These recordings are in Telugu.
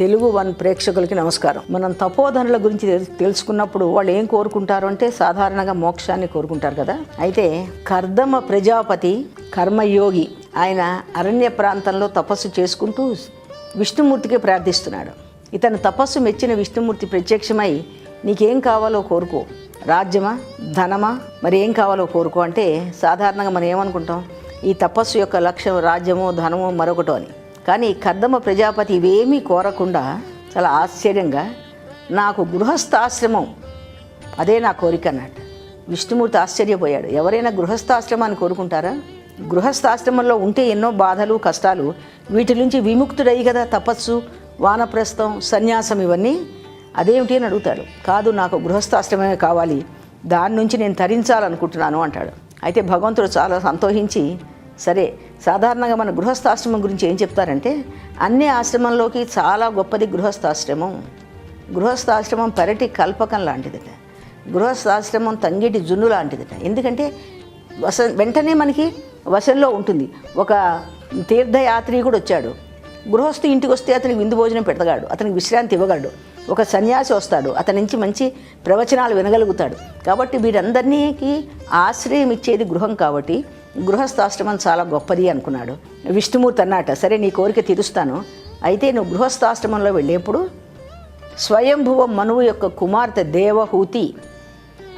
తెలుగు వన్ ప్రేక్షకులకి నమస్కారం. మనం తపోధనుల గురించి తెలు- తెలుసుకున్నప్పుడు వాళ్ళు ఏం కోరుకుంటారు అంటే సాధారణంగా మోక్షాన్ని కోరుకుంటారు కదా. అయితే కర్దమ ప్రజాపతి కర్మయోగి ఆయన అరణ్య ప్రాంతంలో తపస్సు చేసుకుంటూ విష్ణుమూర్తికి ప్రార్థిస్తున్నాడు. ఇతను తపస్సు మెచ్చిన విష్ణుమూర్తి ప్రత్యక్షమై నీకేం కావాలో కోరుకో. రాజ్యమా? ధనమా? మరి ఏం కావాలో కోరుకో. అంటే సాధారణంగా మనం ఏమనుకుంటాం? ఈ తపస్సు యొక్క లక్ష్యం రాజ్యమో ధనమో మరొకటో అని. కానీ కర్దమ్మ ప్రజాపతి ఇవేమీ కోరకుండా చాలా ఆశ్చర్యంగా నాకు గృహస్థాశ్రమం అదే నా కోరిక అన్నట్టు విష్ణుమూర్తి ఆశ్చర్యపోయాడు. ఎవరైనా గృహస్థాశ్రమాన్ని కోరుకుంటారా? గృహస్థాశ్రమంలో ఉంటే ఎన్నో బాధలు కష్టాలు వీటి నుంచి విముక్తుడయ్యి కదా తపస్సు వానప్రస్థం సన్యాసం ఇవన్నీ. అదేమిటి అని అడుగుతాడు. కాదు నాకు గృహస్థాశ్రమమే కావాలి. దాని నుంచి నేను తరించాలనుకుంటున్నాను అంటాడు. అయితే భగవంతుడు చాలా సంతోషించి సరే సాధారణంగా మన గృహస్థాశ్రమం గురించి ఏం చెప్తారంటే అన్ని ఆశ్రమంలోకి చాలా గొప్పది గృహస్థాశ్రమం. గృహస్థాశ్రమం పెరటి కల్పకం లాంటిదట. గృహస్థాశ్రమం తంగిటి జున్ను లాంటిదట. ఎందుకంటే వస వెంటనే మనకి వశంలో ఉంటుంది. ఒక తీర్థయాత్రికుడు వచ్చాడు. గృహస్థు ఇంటికి వస్తే అతనికి విందు భోజనం పెడతాడు. అతనికి విశ్రాంతి ఇవ్వగలడు. ఒక సన్యాసి వస్తాడు. అతని నుంచి మంచి ప్రవచనాలు వినగలుగుతాడు. కాబట్టి వీరందరికీ ఆశ్రయం ఇచ్చేది గృహం కాబట్టి గృహస్థాశ్రమం చాలా గొప్పది అనుకున్నాడు. విష్ణుమూర్తి అన్నట సరే నీ కోరిక తీరుస్తాను. అయితే నువ్వు గృహస్థాశ్రమంలో వెళ్ళేప్పుడు స్వయంభువ మనువు యొక్క కుమార్తె దేవహూతి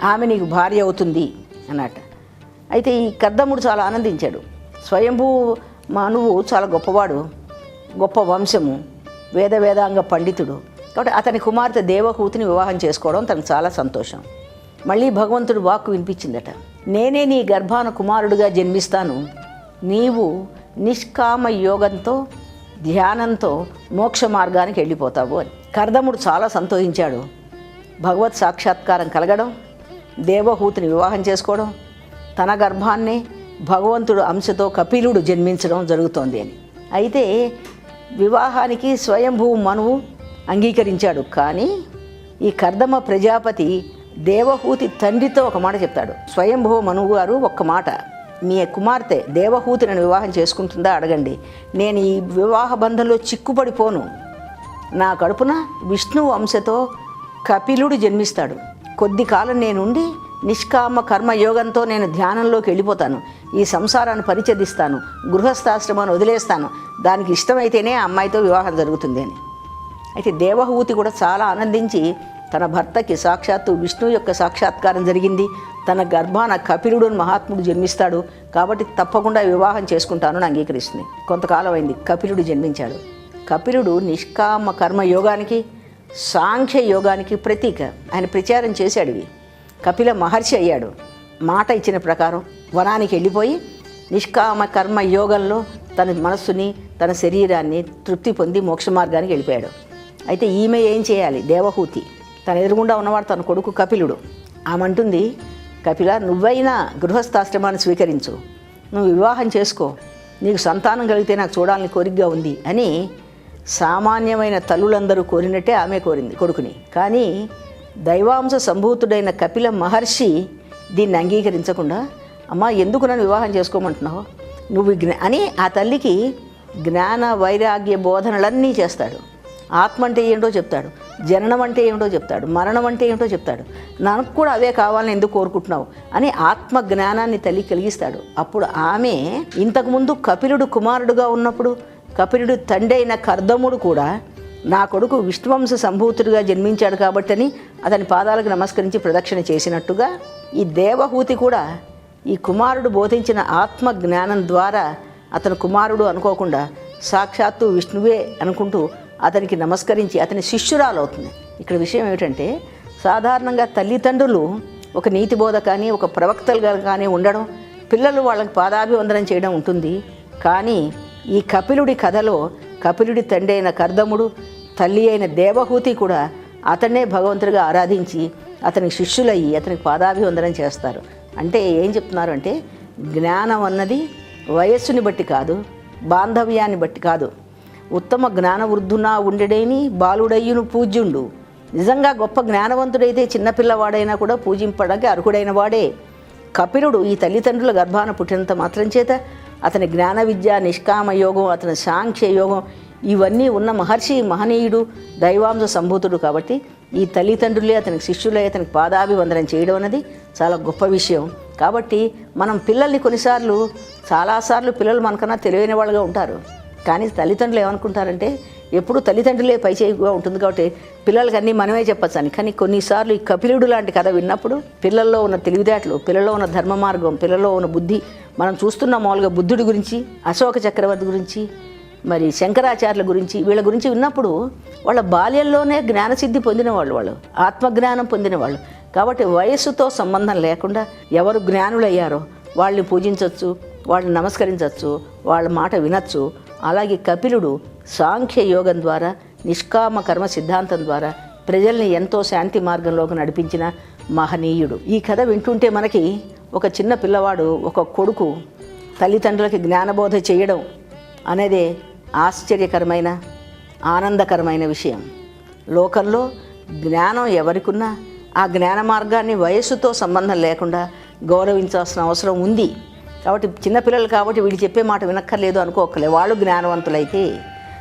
ఆమె నీకు భార్య అవుతుంది అన్నట. అయితే ఈ కద్దముడు చాలా ఆనందించాడు. స్వయంభూ మనువు చాలా గొప్పవాడు గొప్ప వంశము వేద వేదాంగ పండితుడు. కాబట్టి అతని కుమార్తె దేవహూతిని వివాహం చేసుకోవడం తనకు చాలా సంతోషం. మళ్ళీ భగవంతుడు వాక్కు వినిపించిందట. నేనే నీ గర్భాన కుమారుడుగా జన్మిస్తాను. నీవు నిష్కామ యోగంతో ధ్యానంతో మోక్ష మార్గానికి వెళ్ళిపోతావు అని. కర్దముడు చాలా సంతోషించాడు. భగవత్ సాక్షాత్కారం కలగడం దేవహూతిని వివాహం చేసుకోవడం తన గర్భాన్నే భగవంతుడు అంశతో కపిలుడు జన్మించడం జరుగుతోంది అని. అయితే వివాహానికి స్వయంభూ మనువు అంగీకరించాడు. కానీ ఈ కర్దమ ప్రజాపతి దేవహూతి తండ్రితో ఒక మాట చెప్తాడు. స్వయంభవ మనువు గారు ఒక్క మాట. మీ కుమార్తె దేవహూతి నన్ను వివాహం చేసుకుంటుందా అడగండి. నేను ఈ వివాహ బంధంలో చిక్కుపడిపోను. నా కడుపున విష్ణువు అంశతో కపిలుడు జన్మిస్తాడు. కొద్ది కాలం నేనుండి నిష్కామ కర్మ యోగంతో నేను ధ్యానంలోకి వెళ్ళిపోతాను. ఈ సంసారాన్ని పరిచదిస్తాను. గృహస్థాశ్రమాన్ని వదిలేస్తాను. దానికి ఇష్టమైతేనే ఆ అమ్మాయితో వివాహం జరుగుతుంది అని. అయితే దేవహూతి కూడా చాలా ఆనందించి తన భర్తకి సాక్షాత్తు విష్ణు యొక్క సాక్షాత్కారం జరిగింది. తన గర్భాన కపిలుడు అని మహాత్ముడు జన్మిస్తాడు. కాబట్టి తప్పకుండా వివాహం చేసుకుంటాను అని అంగీకరిస్తుంది. కొంతకాలం అయింది కపిలుడు జన్మించాడు. కపిలుడు నిష్కామ కర్మ యోగానికి సాంఖ్య యోగానికి ప్రతీక. ఆయన ప్రచారం చేశాడు ఇవి కపిల మహర్షి అయ్యాడు. మాట ఇచ్చిన ప్రకారం వనానికి వెళ్ళిపోయి నిష్కామ కర్మ యోగంలో తన మనస్సుని తన శరీరాన్ని తృప్తి పొంది మోక్ష మార్గానికి వెళ్ళిపోయాడు. అయితే ఈమె ఏం చేయాలి? దేవహూతి. తన ఎదురుగుండా ఉన్నవాడు తన కొడుకు కపిలుడు. ఆమంటుంది కపిల నువ్వైనా గృహస్థాశ్రమాన్ని స్వీకరించు. నువ్వు వివాహం చేసుకో. నీకు సంతానం కలిగితే నాకు చూడాలని కోరికగా ఉంది అని సామాన్యమైన తల్లులందరూ కోరినట్టే ఆమె కోరింది కొడుకుని. కానీ దైవాంశ సంభూతుడైన కపిల మహర్షి దీన్ని అంగీకరించకుండా అమ్మా ఎందుకు నన్ను వివాహం చేసుకోమంటున్నావు? నువ్వు జ్ఞా అని ఆ తల్లికి జ్ఞాన వైరాగ్య బోధనలన్నీ చేస్తాడు. ఆత్మ అంటే ఏంటో చెప్తాడు. జననం అంటే ఏమిటో చెప్తాడు. మరణం అంటే ఏమిటో చెప్తాడు. నాకు కూడా అవే కావాలని ఎందుకు కోరుకుంటున్నావు? అని ఆత్మ జ్ఞానాన్ని తల్లి కలిగిస్తాడు. అప్పుడు ఆమె ఇంతకుముందు కపిలుడు కుమారుడుగా ఉన్నప్పుడు కపిలుడు తండ్రి అయిన కర్దముడు కూడా నా కొడుకు విష్ణువంశ సంభూతుడిగా జన్మించాడు కాబట్టని అతని పాదాలకు నమస్కరించి ప్రదక్షిణ చేసినట్టుగా ఈ దేవహూతి కూడా ఈ కుమారుడు బోధించిన ఆత్మ జ్ఞానం ద్వారా అతను కుమారుడు అనుకోకుండా సాక్షాత్తు విష్ణువే అనుకుంటూ అతనికి నమస్కరించి అతని శిష్యురాలు అవుతుంది ఇక్కడ విషయం ఏమిటంటే సాధారణంగా తల్లిదండ్రులు ఒక నీతి బోధ కానీ ఒక ప్రవక్తలుగా కానీ ఉండడం పిల్లలు వాళ్ళకి పాదాభివందనం చేయడం ఉంటుంది. కానీ ఈ కపిలుడి కథలో కపిలుడి తండ్రి అయిన కర్దముడు తల్లి అయిన దేవహూతి కూడా అతన్నే భగవంతుడిగా ఆరాధించి అతనికి శిష్యులయ్యి అతనికి పాదాభివందనం చేస్తారు. అంటే ఏం చెప్తున్నారు అంటే జ్ఞానం అన్నది వయస్సుని బట్టి కాదు బాంధవ్యాన్ని బట్టి కాదు. ఉత్తమ జ్ఞానవృద్ధునా ఉండడేని బాలుడయ్యును పూజ్యుండు. నిజంగా గొప్ప జ్ఞానవంతుడైతే చిన్నపిల్లవాడైనా కూడా పూజింపడానికి అర్హుడైన వాడే. కపిలుడు ఈ తల్లిదండ్రుల గర్భాన పుట్టినంత మాత్రం చేత అతని జ్ఞాన విద్య నిష్కామ యోగం అతని సాంఖ్య యోగం ఇవన్నీ ఉన్న మహర్షి మహనీయుడు దైవాంశ సంభూతుడు కాబట్టి ఈ తల్లిదండ్రులే అతనికి శిష్యులే అతనికి పాదాభివందనం చేయడం అనేది చాలా గొప్ప విషయం. కాబట్టి మనం పిల్లల్ని కొన్నిసార్లు చాలాసార్లు పిల్లలు మనకన్నా తెలివైన వాళ్ళుగా ఉంటారు. కానీ తల్లిదండ్రులు ఏమనుకుంటారంటే ఎప్పుడు తల్లిదండ్రులే పై చేయిగా ఉంటుంది కాబట్టి పిల్లలకి అన్నీ మనమే చెప్పచ్చు అని. కానీ కొన్నిసార్లు ఈ కపిలుడు లాంటి కథ విన్నప్పుడు పిల్లల్లో ఉన్న తెలివితేటలు పిల్లల్లో ఉన్న ధర్మ మార్గం పిల్లల్లో ఉన్న బుద్ధి మనం చూస్తున్న మామూలుగా బుద్ధుడి గురించి అశోక చక్రవర్తి గురించి మరి శంకరాచార్యుల గురించి వీళ్ళ గురించి విన్నప్పుడు వాళ్ళ బాల్యంలోనే జ్ఞానసిద్ధి పొందిన వాళ్ళు వాళ్ళు ఆత్మజ్ఞానం పొందిన వాళ్ళు కాబట్టి వయస్సుతో సంబంధం లేకుండా ఎవరు జ్ఞానులయ్యారో వాళ్ళని పూజించవచ్చు వాళ్ళని నమస్కరించవచ్చు వాళ్ళ మాట వినొచ్చు అలాగే కపిలుడు సాంఖ్య యోగం ద్వారా నిష్కామ కర్మ సిద్ధాంతం ద్వారా ప్రజల్ని ఎంతో శాంతి మార్గంలోకి నడిపించిన మహనీయుడు. ఈ కథ వింటుంటే మనకి ఒక చిన్న పిల్లవాడు ఒక కొడుకు తల్లిదండ్రులకి జ్ఞానబోధ చేయడం అనేదే ఆశ్చర్యకరమైన ఆనందకరమైన విషయం. లోకంలో జ్ఞానం ఎవరికున్నా ఆ జ్ఞాన మార్గాన్ని వయస్సుతో సంబంధం లేకుండా గౌరవించాల్సిన అవసరం ఉంది. కాబట్టి చిన్నపిల్లలు కాబట్టి వీళ్ళు చెప్పే మాట వినక్కర్లేదు అనుకోకలే. వాళ్ళు జ్ఞానవంతులైతే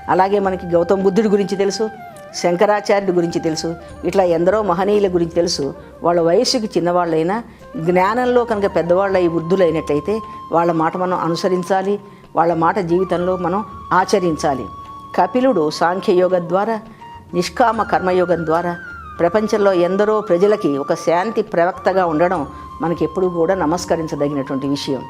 అలాగే మనకి గౌతమ బుద్ధుడి గురించి తెలుసు శంకరాచార్యుడి గురించి తెలుసు ఇట్లా ఎందరో మహనీయుల గురించి తెలుసు. వాళ్ళ వయస్సుకి చిన్నవాళ్ళైనా జ్ఞానంలో కనుక పెద్దవాళ్ళై వృద్ధులైనట్లయితే వాళ్ళ మాట మనం అనుసరించాలి వాళ్ళ మాట జీవితంలో మనం ఆచరించాలి. కపిలుడు సాంఖ్యయోగం ద్వారా నిష్కామ కర్మయోగం ద్వారా ప్రపంచంలో ఎందరో ప్రజలకి ఒక శాంతి ప్రవక్తగా ఉండడం మనకి ఎప్పుడూ కూడా నమస్కరించదగినటువంటి విషయం.